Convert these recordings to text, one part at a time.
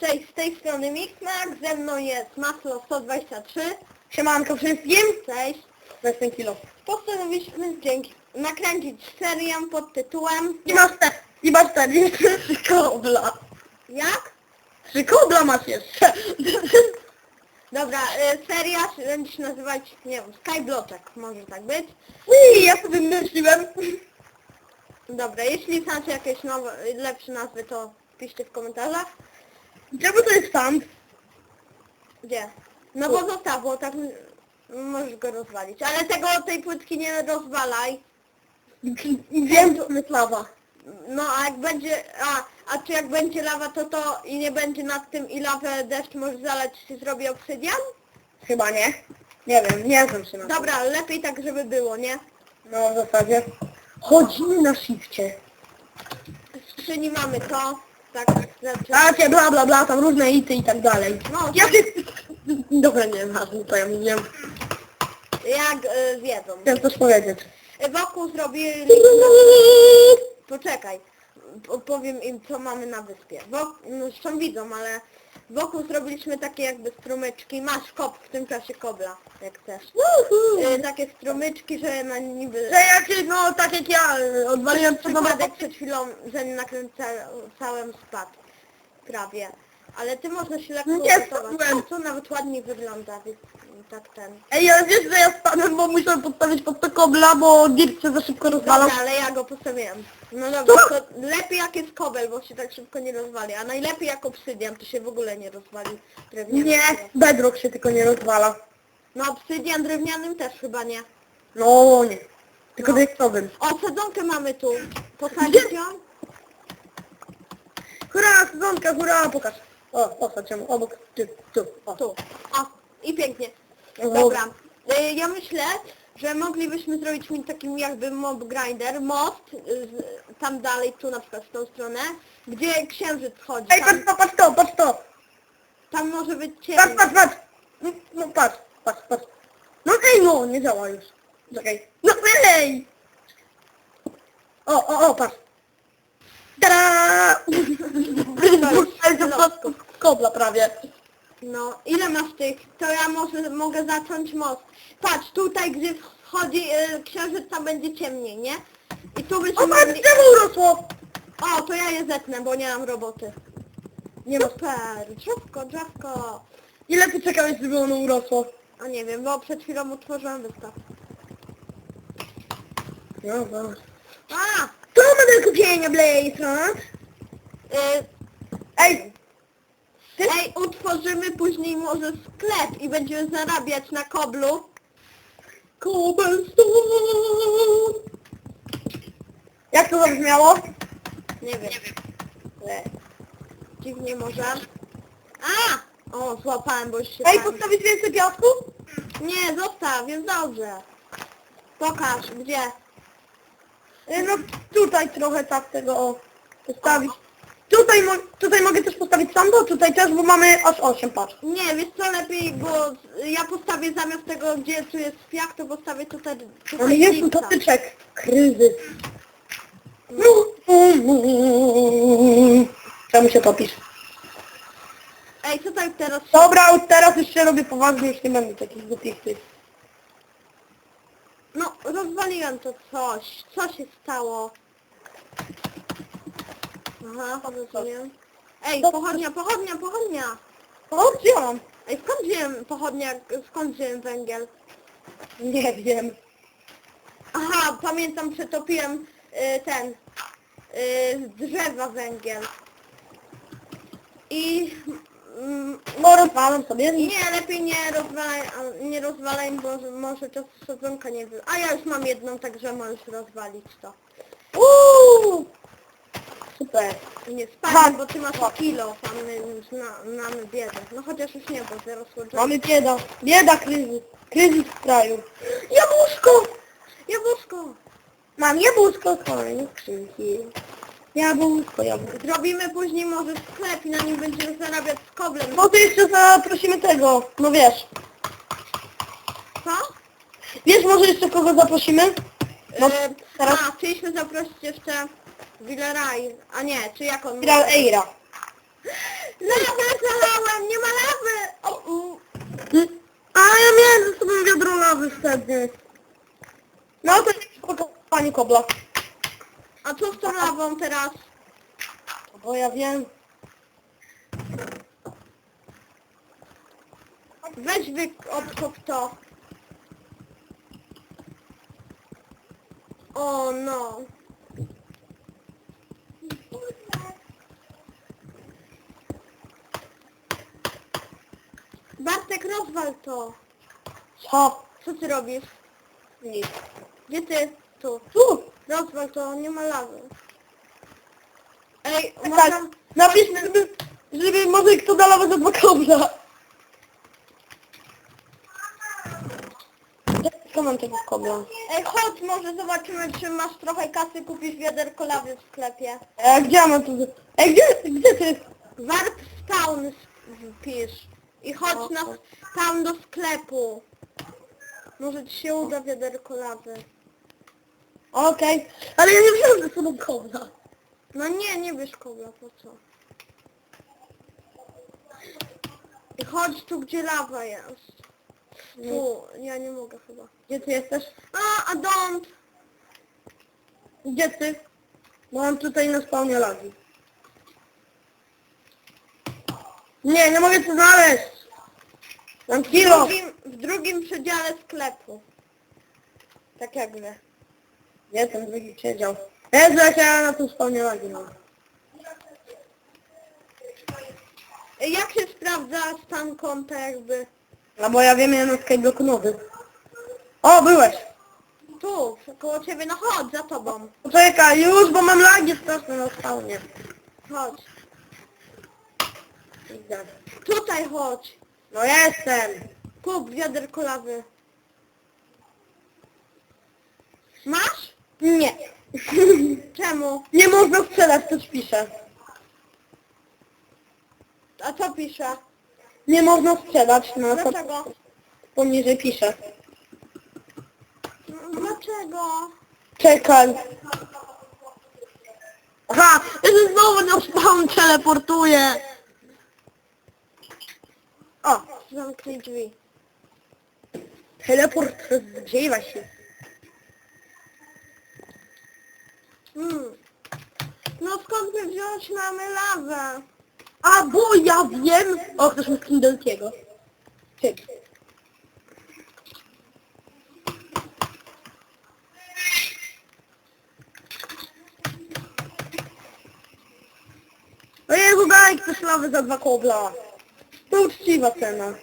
Cześć, z tej strony Mixmax, ze mną jest Maslo 123. Siemanko wszystkim. Cześć. Jestem kilo. Postanowiliśmy dzięki nakręcić serię pod tytułem I masz te, i masz te, jeszcze trzy kobla. Jak? Trzy kobla masz jeszcze. Dobra, y, seria będzie się nazywać, nie wiem, Skybloczek, może tak być. I ja sobie myśliłem. Dobra, jeśli znacie jakieś nowe, lepsze nazwy, to piszcie w komentarzach. Czemu to jest sam? Gdzie? No bo zostaw, bo tak możesz go rozwalić. Ale tego tej płytki nie rozwalaj. Wiem, to jest lawa. No a jak będzie, a, a czy jak będzie lawa to to i nie będzie nad tym i lawę deszcz może zalać się zrobi obsydian? Chyba nie. Nie wiem, nie znam się na tym. Dobra, lepiej tak żeby było, nie? No w zasadzie. Chodzimy na shifcie. W skrzyni mamy to, tak, znaczy, Takie bla bla bla, tam różne ity i tak dalej. No. Ja ty... Dobra, nie wiem, hasło to ja mówiłem. jak y, wiedzą. Chciałem coś powiedzieć. Wokół zrobili, poczekaj, po- powiem im co mamy na wyspie. Wok, no zresztą widzą, ale wokół zrobiliśmy takie jakby strumyczki, masz kop w tym czasie kobla, jak chcesz. Y, takie strumyczki, że na niby... Że jak, no tak jak ja y, odwaliłem przed Przypadek przed chwilą, że nakręcałem spadł. Prawie. Ale ty można się lekko Nie spadłem. To nawet ładnie wygląda, więc tak ten. Ej, ale wiesz, że ja spadłem, bo musiałem podstawić pod to kobla, bo dirt się za szybko rozwalał. Dobra, ale ja go postawiłem. No dobra, to lepiej jak jest kobel, bo się tak szybko nie rozwali, a najlepiej jak obsydian, to się w ogóle nie rozwali drewnianym. Nie, bedrock się tylko nie rozwala. No obsydian drewnianym też chyba nie. No nie. Tylko No. O, sadzonkę mamy tu. Posadzić ją? Hurra, sezonka, hurra, pokaż. O, posadź ją obok, ty, tu, o. Tu. O, i pięknie. O. Dobra. Y, Ja myślę, że moglibyśmy zrobić mi takim jakby mob grinder, most, y, z- tam dalej, tu na przykład w tą stronę, gdzie księżyc chodzi. Ej, patrz Tam, to, patrz to, patrz to. tam może być Patrz, ciemno. patrz, patrz. No, No patrz, patrz, patrz. No ej, no, nie działa już. Czekaj. No ej! O, o, o, patrz. Tada! to po kobla prawie. No, ile masz tych? To ja może mogę zacząć most. Patrz, tutaj gdzie wchodzi y, księżyc, tam będzie ciemniej, nie? I tu byśmy O, patrz, mogli... drzewo urosło. O, to ja je zetnę, bo nie mam roboty. Nie ma. Super, drzewko, drzewko. Ile ty czekałeś, żeby ono urosło? A nie wiem, bo przed chwilą utworzyłam wystaw. No, dobra. A! To mamy do kupienia, Blaze, no? Y, Ej, ej, utworzymy później może sklep i będziemy zarabiać na koblu. cobblestone. Jak to zabrzmiało? Nie wiem. Nie. Dziwnie może. A! O, złapałem, bo już się... Ej, tam- postawić więcej piasku? Nie, zostaw, jest dobrze. Pokaż, gdzie? E, No tutaj trochę tak tego o, postawić. Tutaj, mo tutaj mogę też postawić sando, tutaj też, bo mamy aż 8, patrz. Nie, wiesz co, lepiej, bo ja postawię zamiast tego, gdzie tu jest piach, to postawię tutaj... tutaj Ale jest tu lipca. dotyczek. Kryzys. Czemu się topisz? Ej, co tak teraz? Dobra, teraz już się robię poważnie, już nie będę takich głupich tych. No, rozwaliłem to coś. Co się stało? Aha, rozumiem. Ej, pochodnia, pochodnia, pochodnia! O? Ej, skąd wziąłem pochodnia, skąd wziąłem węgiel? Nie wiem. Aha, pamiętam, przetopiłem y, ten, y, z drzewa węgiel. I mm, No rozwalam sobie. nie, lepiej nie rozwalaj, a, nie rozwalaj, bo może to sezonka nie wy... A ja już mam jedną, także możesz rozwalić to. Uuu! Super. Nie spadaj, bo ty masz kilo, a my już na, mamy biedę. No chociaż już nie, bo zarosło drzewo. Mamy bieda. Bieda, kryzys. Kryzys w kraju. Jabłuszko! Jabłuszko! Mam jabłuszko, kolejne skrzynki. Jabłuszko, jabłuszko. Zrobimy później może sklep i na nim będziemy zarabiać z koblem. No to jeszcze zaprosimy tego. No wiesz. Co? Wiesz może jeszcze kogo zaprosimy? No, E, teraz A, chcieliśmy zaprosić jeszcze Villaraj, a nie, czy jak on... Grał Eira. Lawę zalałem, nie ma lawy! O. Mm. A ja miałem ze sobą wiadro lawy wtedy. No to nie przypomnę pani kobla. A co z tą lawą teraz? Bo ja wiem. Weź wy odkop to. O no. Rozwal to. Co? Co ty robisz? Nic. Gdzie ty? Tu. Tu! Rozwal to, nie ma lawy. Ej, Tak, można... napisz, żeby, żeby może kto da lawę za dwa kobla. Co mam tego kobla? Ej, chodź, może zobaczymy, czy masz trochę kasy, kupisz wiaderko lawy w sklepie. E, gdzie mam tu? Ej, gdzie, gdzie ty? Warp spawn wpisz. I chodź na tam do sklepu. Może ci się uda wiaderko lawy. Okej. Ale ja nie wziąłem ze sobą kobla. No nie, nie bierz kobla, po co? I chodź tu, gdzie lawa jest. Tu, ja nie mogę chyba. Gdzie ty jesteś? A, a don't! Gdzie ty? Bo mam tutaj na spawnie lagi. Nie, nie mogę tu znaleźć. Mam W kilo. drugim, w drugim przedziale sklepu. Tak jakby. Nie, ten drugi siedział. Jezu, jak ja na lagi mam. Ej, Jak się sprawdza stan konta jakby? No bo ja wiem, ja na skybloku nowy. O, byłeś. Tu, koło ciebie, no chodź, za tobą. Poczekaj, już, bo mam lagi straszne na spawnie. Chodź. Tutaj chodź. No jestem. Kup wiaderko lawy. Masz? Nie. Czemu? Nie można sprzedać, to pisze. A co pisze? Nie można sprzedać na to Dlaczego? poniżej pisze. No, Dlaczego? Czekaj. Aha, ja się znowu na spawn teleportuję. O, zamknij drzwi. Teleport zgrzewa się. Hmm. No skąd by wziąć mamy lawę? A, bo ja wiem. O, ktoś mi Kindle'kiego. Ty. Ojej, daj ktoś lawy za dwa kobla. To uczciwa cena.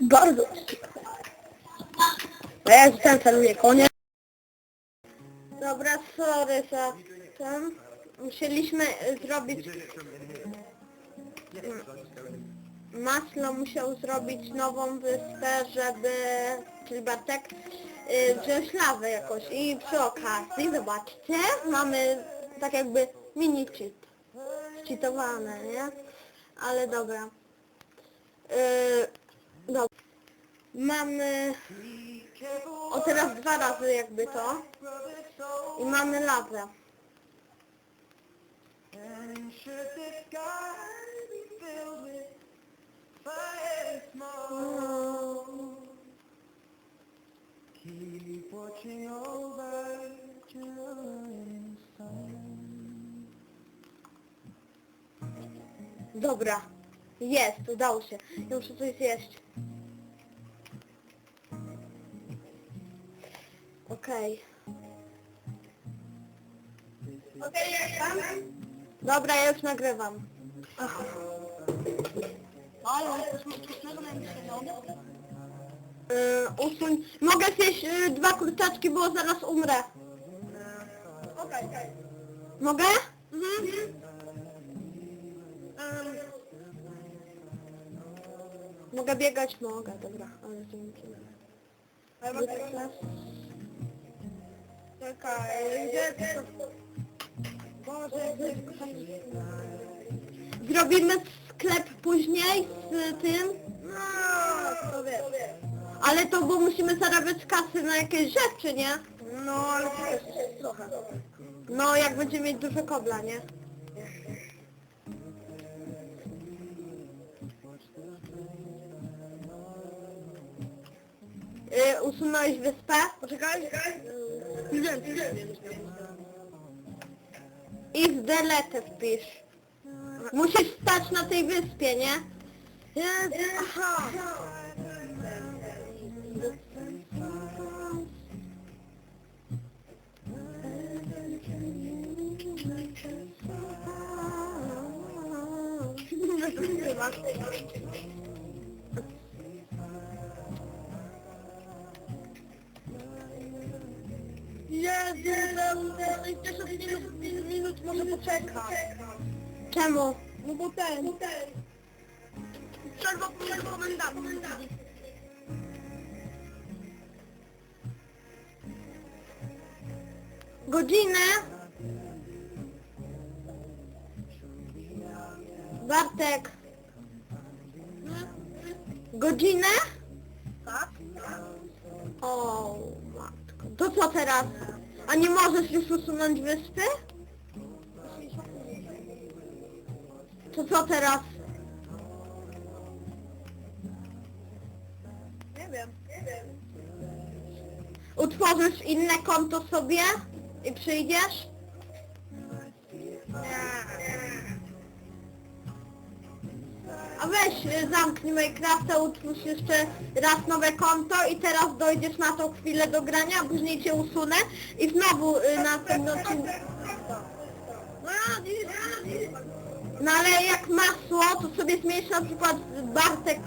Bardzo uczciwa. A ja ten celuję, konie. Dobra, sorry za ten. Musieliśmy y, zrobić... Maslo musiał zrobić nową wyspę, żeby... Czyli Bartek, y, wziąć jakoś. I przy okazji, zobaczcie, mamy tak jakby mini. Cheatowane, nie? Ale dobra. Yy, dobra. Mamy... O teraz dwa razy jakby to. I mamy lawę. Keep watching over during Dobra. Jest, udało się. Ja muszę coś zjeść. Okej. Okej, jak tam? Dobra, ja już nagrywam. Ale coś mocnego na Yy, usuń. Mogę zjeść yy, dwa kurczaczki, bo zaraz umrę. Okej, okej. Mogę? Mhm. Mogę biegać? Mogę, dobra. Ale to nie ale mam teraz... Czekaj, gdzie? Boże, Zrobimy sklep później z tym. No, to wiem. Ale to bo musimy zarabiać kasy na jakieś rzeczy, nie? No, ale to jest trochę. No jak będziemy mieć dużo kobla, nie? Y, usunąłeś wyspę? Poczekaj. Już wiem. I w delete wpisz. Musisz stać na tej wyspie, nie? Jest, aha. Jezu, tam 60 minut, minut może poczeka. Czemu? No bo ten. Przerwa przerwa komendacji. Godzinę? Bartek. Godzinę? Tak? O matko. To co teraz? A nie możesz już usunąć wyspy? To co teraz? Nie wiem, nie wiem. Utworzysz inne konto sobie i przyjdziesz? Weź y, zamknij Minecrafta, utwórz jeszcze raz nowe konto i teraz dojdziesz na tą chwilę do grania, a później cię usunę i znowu y, na następny odcinek. No ale jak masło, to sobie zmienisz na przykład Bartek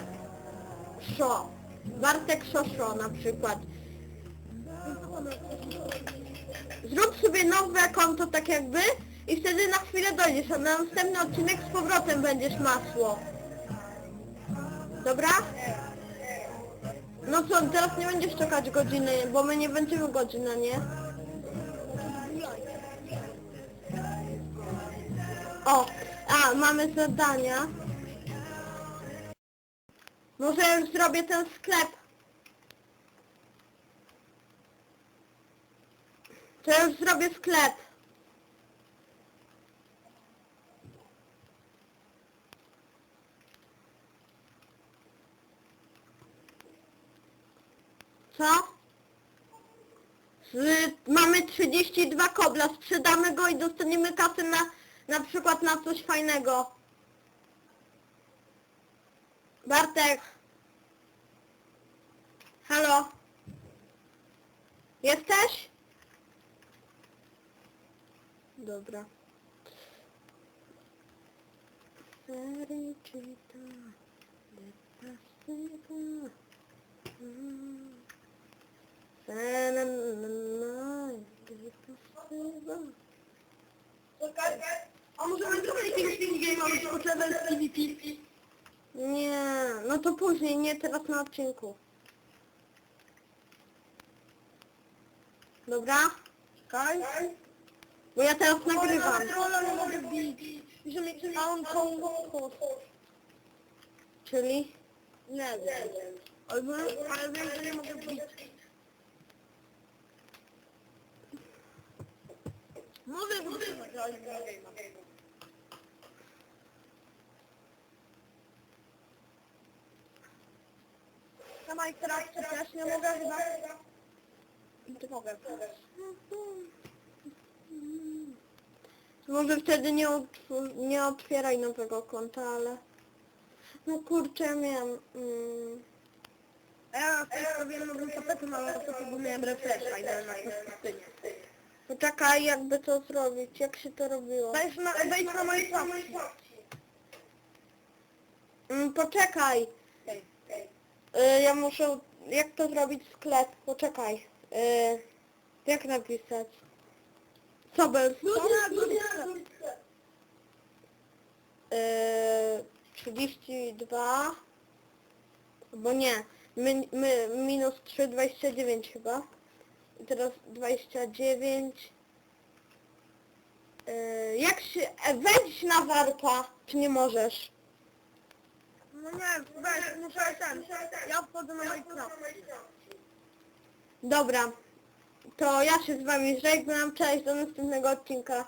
Szo. Bartek Szoszo na przykład. Zrób sobie nowe konto tak jakby i wtedy na chwilę dojdziesz, a na następny odcinek z powrotem będziesz masło. Dobra? No co, teraz nie będziesz czekać godziny, bo my nie będziemy godziny, nie? O, a, mamy zadania. Może już zrobię ten sklep. To już zrobię sklep. Co? Z, mamy 32 kobla, sprzedamy go i dostaniemy kasę na, na przykład na coś fajnego. Bartek. Halo? Jesteś? Dobra. Despacito. Mm. Sa-na-na-na, despacito. Czekaj, a może mamy zrobić tylko level z PvP? Nie, no to później, nie teraz na odcinku. Dobra? Czekaj. Bo ja teraz nagrywam. Trolla nie mogę bić. Muszę mieć małą Czyli? Nie wiem. Albo, ale wiem, że nie mogę bić. Wytrzymać, ale nie mogę. Na Minecraft też nie mogę chyba. Nie mogę. Może wtedy nie, nie otwieraj nowego konta, ale... No kurczę, miałem... Mm, A ja też robiłem nowym tapetem, ale po prostu bo miałem refresha i dałem na pustynię. poczekaj, jakby to zrobić, jak się to robiło. Wejdź na, wejdź na Minecraft. Mm, poczekaj, y, ja muszę... Jak to zrobić sklep? Poczekaj. Y, jak napisać? Sobel. Ludzie, ludzie, ludzie. Yy, 32 bo nie my, my, minus 3 29 chyba i teraz 29 yy, jak się e, wejdź na warpa czy nie możesz No nie, weź, muszę ten. Ja wchodzę na Minecraft. dobra to ja się z wami żegnam cześć do następnego odcinka